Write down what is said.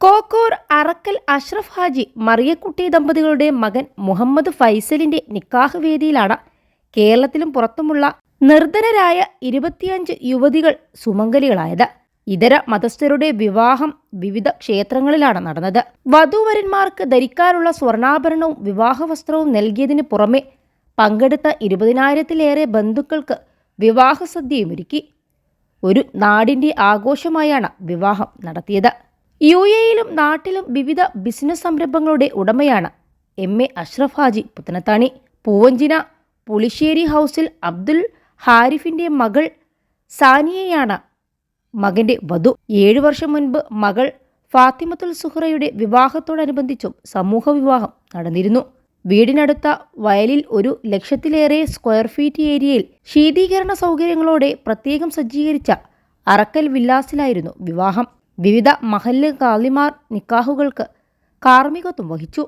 കോക്കൂർ അറക്കൽ അഷ്റഫ് ഹാജി മറിയക്കുട്ടി ദമ്പതികളുടെ മകൻ മുഹമ്മദ് ഫൈസലിന്റെ നിക്കാഹ് വേദിയിലാണ് കേരളത്തിലും പുറത്തുമുള്ള നിർധനരായ ഇരുപത്തിയഞ്ച് യുവതികൾ സുമംഗലികളായത്. ഇതര മതസ്ഥരുടെ വിവാഹം വിവിധ ക്ഷേത്രങ്ങളിലാണ് നടന്നത്. വധൂവരന്മാർക്ക് ധരിക്കാനുള്ള സ്വർണാഭരണവും വിവാഹവസ്ത്രവും നൽകിയതിന് പുറമെ പങ്കെടുത്ത ഇരുപതിനായിരത്തിലേറെ ബന്ധുക്കൾക്ക് വിവാഹസദ്യയുമൊരുക്കി. ഒരു നാടിന്റെ ആഘോഷമായാണ് വിവാഹം നടത്തിയത്. യു എയിലും നാട്ടിലും വിവിധ ബിസിനസ് സംരംഭങ്ങളുടെ ഉടമയാണ് എം എ അഷ്റഫ് ഹാജി പുത്തനത്താണി പൂവഞ്ചിന പുളിശ്ശേരി ഹൗസിൽ അബ്ദുൽ ഹാരിഫിന്റെ മകൾ സാനിയയാണ്. മകന്റെ വധു. ഏഴു വർഷം മുൻപ് മകൾ ഫാത്തിമത്തുൽ സുഹ്റയുടെ വിവാഹത്തോടനുബന്ധിച്ചും സമൂഹ വിവാഹം നടന്നിരുന്നു. വീടിനടുത്ത വയലിൽ ഒരു ലക്ഷത്തിലേറെ സ്ക്വയർ ഫീറ്റ് ഏരിയയിൽ ശീതീകരണ സൗകര്യങ്ങളോടെ പ്രത്യേകം സജ്ജീകരിച്ച അറക്കൽ വില്ലാസിലായിരുന്നു വിവാഹം. വിവിധ മഹല്ല് കാളിമാർ നിക്കാഹുകൾക്ക് കാർമ്മികത്വം വഹിച്ചു.